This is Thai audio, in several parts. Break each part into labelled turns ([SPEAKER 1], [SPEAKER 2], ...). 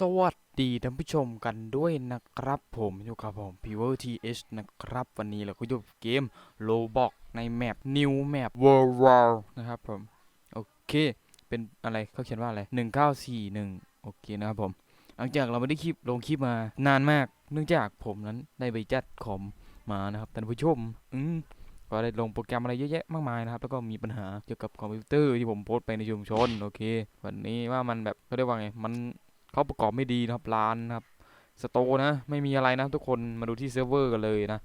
[SPEAKER 1] สวัสดีท่านผู้ชมกันด้วยนะครับผมอยู่กับผม p i v o t h นะครับ วันนี้เราก็อยู่กับเกม Roblox ในแมป New Map World War นะครับผม โอเค เป็นอะไรเขาเขียนว่าอะไร 1941 โอเคนะครับผม หลังจากเราไม่ได้คลิปลงคลิปมานานมาก เนื่องจากผมนั้นได้ไปจัดคอมมานะครับท่านผู้ชม อืมก็ได้ลงโปรแกรมอะไรเยอะแยะมากมายนะครับ แล้วก็มีปัญหาเกี่ยวกับคอมพิวเตอร์ที่ผมโพสต์ไปในชุมชน โอเค วันนี้ว่ามันแบบเขาเรียกว่าไง มัน เขาประกอบไม่ดีนะครับร้านนะครับสโตนะไม่มีอะไรนะทุกคนมาดูที่เซิร์ฟเวอร์กันเลยนะ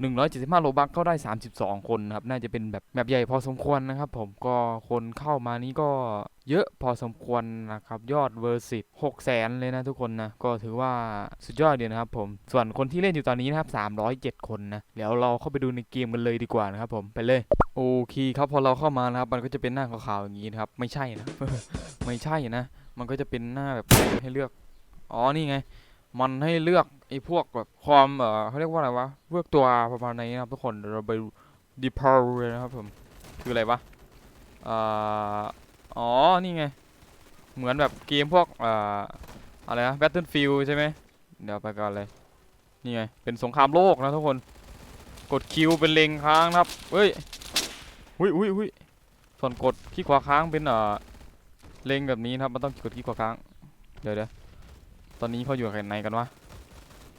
[SPEAKER 1] 175โลบัคเข้าได้ 32 คนนะครับ น่าจะเป็นแบบแมปใหญ่พอสมควรนะครับ ผมก็คนเข้ามานี้ก็เยอะพอสมควรนะครับ ยอดเวอร์สิบหกแสนเลยนะทุกคนนะ ก็ถือว่าสุดยอดเดียวนะครับผม ส่วนคนที่เล่นอยู่ตอนนี้นะครับ 307 คนนะ เดี๋ยวเราเข้าไปดูในเกมกันเลยดีกว่านะครับผมไปเลย โอเคครับพอเราเข้ามานะครับ มันก็จะเป็นหน้าขาวๆอย่างนี้นะครับ ไม่ใช่นะ ไม่ใช่นะ มันก็จะเป็นหน้าแบบให้เลือก อ๋อ นี่ไง มันให้เลือกไอ้พวกแบบความเออเขาเรียกว่าอะไรวะเลือกตัวประมาณนี้นะครับทุกคนเราไปดีพาวเลยนะครับผม คืออะไรวะเอ่ออ๋อ นี่ไง เหมือนแบบเกมพวกเอ่ออะไรนะ Battlefield ใช่ไหม เดี๋ยวไปก่อนเลย นี่ไง เป็นสงครามโลกนะทุกคน กดคิวเป็นเล็งค้างนะครับ เฮ้ยหุยหุยหุยส่วนกดที่ขวาค้างเป็นเอ่อ เล็งแบบนี้ครับมันต้องกดที่ขวาค้างเดี๋ยวเดี๋ยวตอนนี้เขาอยู่กันไหนกันวะ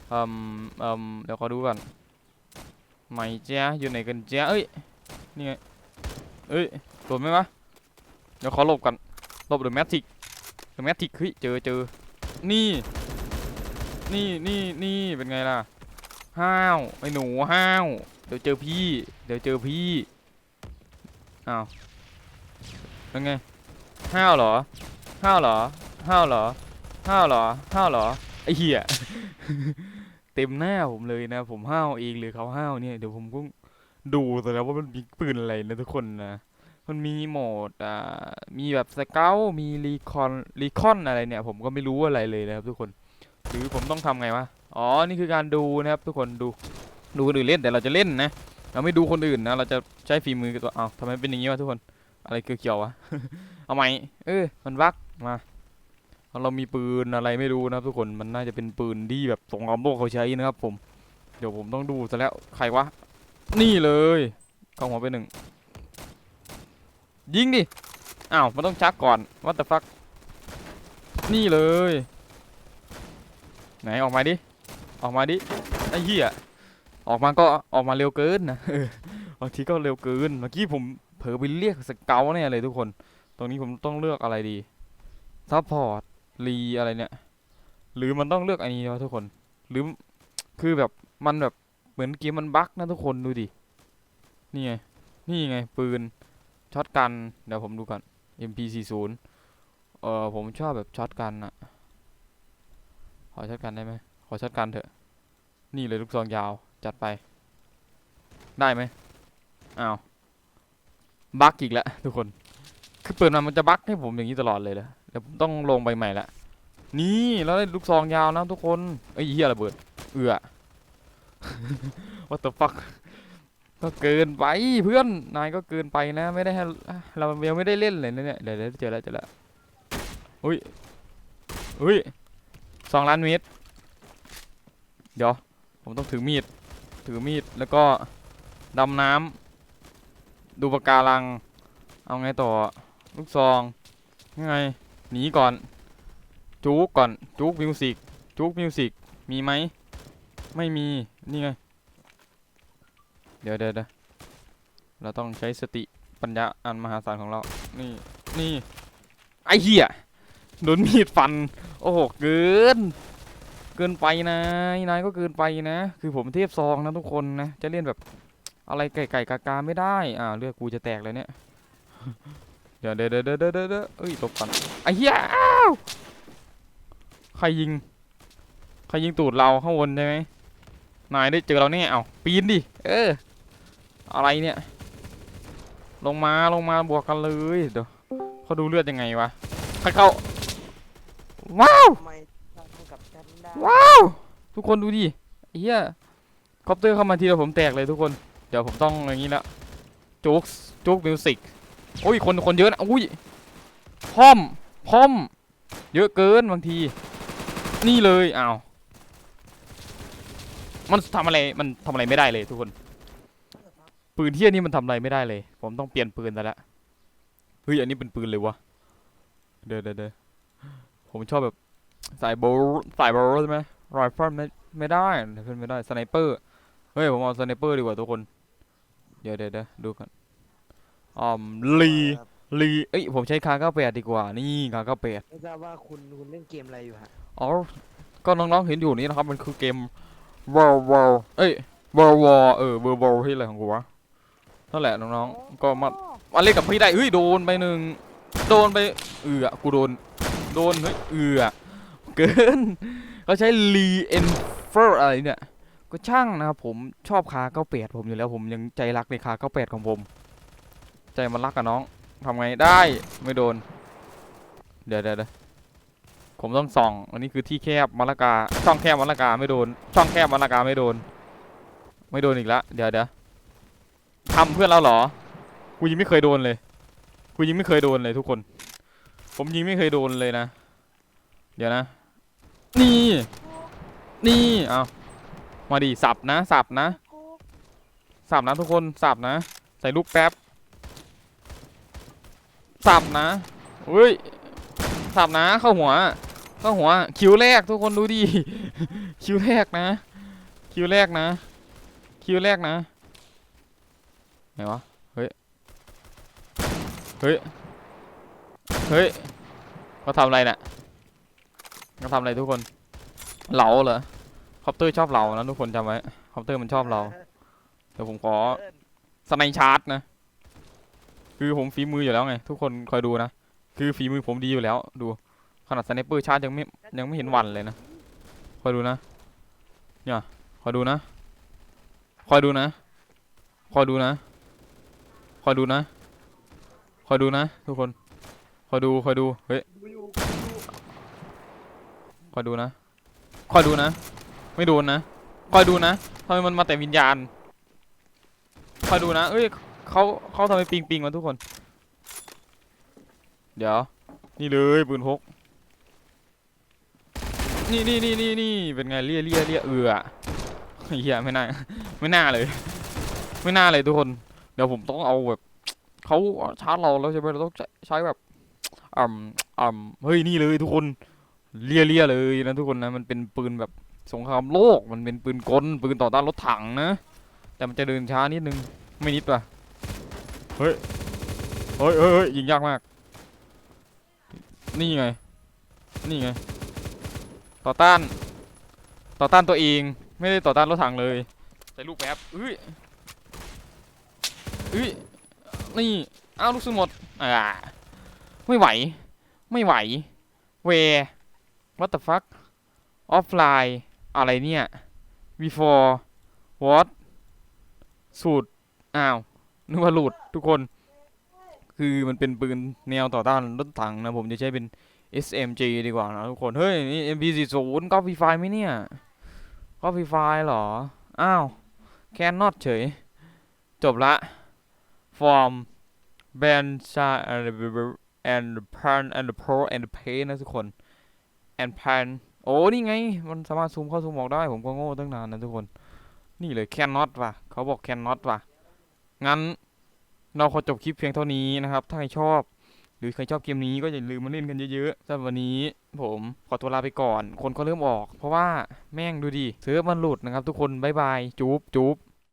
[SPEAKER 1] เอ่มเอ่มเดี๋ยวขอดูก่อนไม่เจ้าอยู่ไหนกันเจ้าเอ้ยนี่ไงเอ้ยโดนไหมวะเดี๋ยวขอหลบกันหลบเดอะแมทริกเดอะแมทริกเฮ้ยเจอเจอนี่นี่นี่นี่เป็นไงล่ะห้าวไอ้หนูห้าวเดี๋ยวเจอพี่ เดี๋ยวเจอพี่อ้าวเป็นไง ห้าวเหรอ ห้าวเหรอ ห้าวเหรอ ห้าวเหรอ ห้าวเหรอ ไอ้เหี้ย เต็มหน้าผมเลยนะ ผมห้าวเองเลยเขาห้าวเนี่ย เดี๋ยวผมก็ดูแต่แล้วว่ามันมีปืนอะไรนะทุกคนนะ มันมีโหมด อ่า มีแบบสเกลมีรีคอน รีคอนอะไรเนี่ย ผมก็ไม่รู้อะไรเลยนะครับทุกคน หรือผมต้องทำไงวะ อ๋อ นี่คือการดูนะครับ ทุกคน ดู ดูคนอื่นเล่น แต่เราจะเล่นนะ เราไม่ดูคนอื่นนะ เราจะใช้ฝีมือตัวเอาทำไมเป็นอย่างนี้วะทุกคน อะไรเกี่ยวๆวะ เอาใหมเออมันบักมาเรามีปืนอะไรไม่รู้นะทุกคนมันน่าจะเป็นปืนที่แบบสงครามโลกเขาใช้นะครับ ผม เดี๋ยวผมต้องดูซะแล้วใครวะนี่เลยเข้าหัวไปหนึ่งยิงดิอ้าวมันต้องชักก่อน what the fuck นี่เลย ไหนออกมาดิออกมาดิไอ้เหี้ยออกมาก็ออกมาเร็วเกินนะบางทีก็เร็วเกินเมื่อกี้ผมเผลอไปเรียกสเกลเนี่ยเลยทุกคน ตรงนี้ผมต้องเลือกอะไรดีซัพพอร์ตรีอะไรเนี่ย หรือมันต้องเลือกอันนี้วะทุกคน หรือคือแบบมันแบบเหมือนเกมมันบั๊กนะทุกคนดูดิ นี่ไง นี่ไง ปืนช็อตกัน เดี๋ยวผมดูก่อน MP40 เออผมชอบแบบช็อตกันอะขอช็อตกันได้ไหมขอช็อตกันเถอะ นี่เลยลูกซองยาวจัดไป ได้ไหมอ้าวบั๊กอีกแล้วทุกคน คือเปิดมามันจะบั๊กให้ผมอย่างนี้ตลอดเลยนะเดี๋ยวผมต้องลงไปใหม่ละ นี่แล้วได้ลูกซองยาวนะทุกคนเอ้ยเฮียระเบิด เอือ what the fuck ก็เกินไปเพื่อนนายก็เกินไปนะ ไม่ได้ให้เรายังไม่ได้เล่นเลยนะเนี่ยเดี๋ยวเดี๋ยวเจอแล้วเจอแล้วอุ้ยอุ้ยสองล้านเมตรเดี๋ยวผมต้องถือมีด ถือมีดแล้วก็ดำน้ำดูปะการัง เอาไงต่อ ลูกซองยังไงหนีก่อน จุกก่อน จุกมิวสิกจุกมิวสิกมีไหม ไม่มี นี่ไงเดี๋ยวเดี๋ยวเดี๋ยวเราต้องใช้สติปัญญาอันมหาศาลของเรา นี่ นี่ ไอ้เหี้ยโดนมีดฟัน โอ้โห เกิน เกินไปนะนายก็เกินไปนะ คือผมเทพซองนะทุกคนนะ จะเล่นแบบอะไรไก่ไก่กากาไม่ได้ อ่าเลือดกูจะแตกเลยเนี่ย เดี๋ยวเดี๋ยวเดี๋ยวเดี๋ยวเดี๋ยวเอ้ยหลบก่อนไอ้เหี้ยใครยิง ใครยิงตูดเราข้างบนใช่ไหมนายได้เจอเราเนี่ยเอาปีนดิเอออะไรเนี่ย ลงมาลงมาบวกกันเลยเดี๋ยวเขาดูเลือดยังไงวะใครเข้าว้าวว้าวทุกคนดูดิไอเฮียคอปเตอร์เข้ามาทีเดียวผมแตกเลยทุกคน เดี๋ยวผมต้องอย่างนี้แล้วจุกจุกมิวสิก โอ้ยคนคนเยอะนะอุ้ยพร้อมพร้อม เยอะเกินบางที นี่เลยอ้าวมันทำอะไรมันทำอะไรไม่ได้เลยทุกคน ปืนเที่ยนี่มันทำอะไรไม่ได้เลย ผมต้องเปลี่ยนปืนแต่ละเฮ้ยอันนี้เป็นปืนเลยวะเดี๋ยวเดี๋ยวเดผมชอบแบบสายโบสายโบใช่ไหมรอยฟันไม่ไม่ได้ไรเฟิลไม่ได้สไนเปอร์เฮ้ยผมเอาสไนเปอร์ดีกว่าทุกคน เดเดี๋ยวเดี๋ยวดูกัน อ่อมลีลีเอ้ยผมใช้คาเก้าแปดดีกว่านี่คาเก้าแปด
[SPEAKER 2] ไม่ทราบว่าคุณคุณเล่นเกมอะไรอยู่ฮะ
[SPEAKER 1] อ๋อก็น้องๆเห็นอยู่นี่นะครับมันคือเกม World War เอ้ย World War เออ World War ที่อะไรของกูวะนั่นแหละน้องๆก็มามาเล่นกับพี่ได้เฮ้ยโดนไปหนึ่งโดนไปเอือกูโดนโดนเฮ้ยเอือเกินเขาใช้ Lee Enfer อะไรเนี่ยก็ช่างนะครับผมชอบคา98ผมอยู่แล้วผมยังใจรักในคา98ของผม ใจมันรักกับน้องทำไงได้ไม่โดน เดี๋ยวเดี๋ยวเดี๋ยวผมต้องส่อง อันนี้คือที่แคบมะละกา ช่องแคบมะละกาไม่โดน ช่องแคบมะละกาไม่โดน ไม่โดนอีกแล้วเดี๋ยวเดี๋ยวทำเพื่อนเราเหรอ กูยิงไม่เคยโดนเลย กูยิงไม่เคยโดนเลยทุกคน ผมยิงไม่เคยโดนเลยนะ เดี๋ยวนะ นี่ นี่ เอามาดิสับนะ สับนะ สับนะทุกคน สับนะ ใส่ลูกแป๊บ สับนะเฮ้ยสับนะเข้าหัว เข้าหัว คิวแรกทุกคนดูดิ คิวแรกนะ คิวแรกนะ คิวแรกนะ ไหนวะ เฮ้ย เฮ้ย เฮ้ยเขาทำอะไรน่ะเขาทำอะไรทุกคน เหลาเหรอ คอปเตอร์ชอบเหลานะทุกคนจำไว้ คอปเตอร์มันชอบเรา เดี๋ยวผมขอสไนชาร์จนะ คือผมฝีมืออยู่แล้วไง ทุกคนคอยดูนะ คือฝีมือผมดีอยู่แล้ว ดู ขนาดสไนเปอร์ชาร์จยังไม่ยังไม่เห็นวันเลยนะ คอยดูนะ เนี่ยคอยดูนะ คอยดูนะ คอยดูนะ คอยดูนะ คอยดูนะ ทุกคน คอยดูคอยดู เฮ้ย คอยดูนะ คอยดูนะ ไม่โดนนะ คอยดูนะทำไมมันมาแต่วิญญาณ คอยดูนะ เอ้ย เขาเขาทำไมปิงปิงมาทุกคน เดี๋ยว นี่เลยปืนพกนี่นี่นี่นี่นี่เป็นไงเลี่ยเลี่ยเลี่ยเอือเฮียไม่น่าไม่น่าเลย ไม่น่าเลยทุกคน เดี๋ยวผมต้องเอาแบบเขาชาร์จเราแล้วใช่ไหมเราต้องใช้แบบอ่ำอ่ำเฮ้ยนี่เลยทุกคนเลี่ยเลี่ยเลยนะทุกคนนะมันเป็นปืนแบบสงครามโลกมันเป็นปืนกลปืนต่อต้านรถถังนะ แต่มันจะเดินช้านิดนึงไม่นิดว่ะ เฮ้ยเฮ้ยเฮ้ยยิงยากมาก นี่ไง นี่ไง ต่อต้าน ต่อต้านตัวเอง ไม่ได้ต่อต้านรถถังเลย ใส่ลูกแป๊บอุ้ยอุ้ย นี่อ้าวลูกสุนหมด อ่า ไม่ไหว ไม่ไหว เว what the fuck offline อะไรเนี่ย before what สูตร อ้าว นึกว่าหลุดทุกคน คือมันเป็นปืนแนวต่อต้านรถถังนะ ผมจะใช้เป็น SMG ดีกว่านะทุกคน เฮ้ย นี่ MP40 ก็ฟรีไฟไหมเนี่ยก็ฟรีไฟเหรอ อ้าว แคนนอตเฉย จบละ from ban side and pan and pro and pay นะทุกคน and pan โอ้นี่ไง มันสามารถซูมเข้าซูมออกได้ ผมก็โง่ตั้งนานนะทุกคน นี่เลย cannot ว่ะ เขาบอก cannot ว่ะ งั้นเราขอจบคลิปเพียงเท่านี้นะครับ ถ้าใครชอบ หรือใครชอบเกมนี้ก็อย่าลืมมาเล่นกันเยอะๆสำหรับวันนี้ผมขอตัวลาไปก่อน คนก็เริ่มออก เพราะว่าแม่งดูดิเซิร์ฟมันหลุดนะครับ ทุกคนบายบายจุ๊บจุ๊บ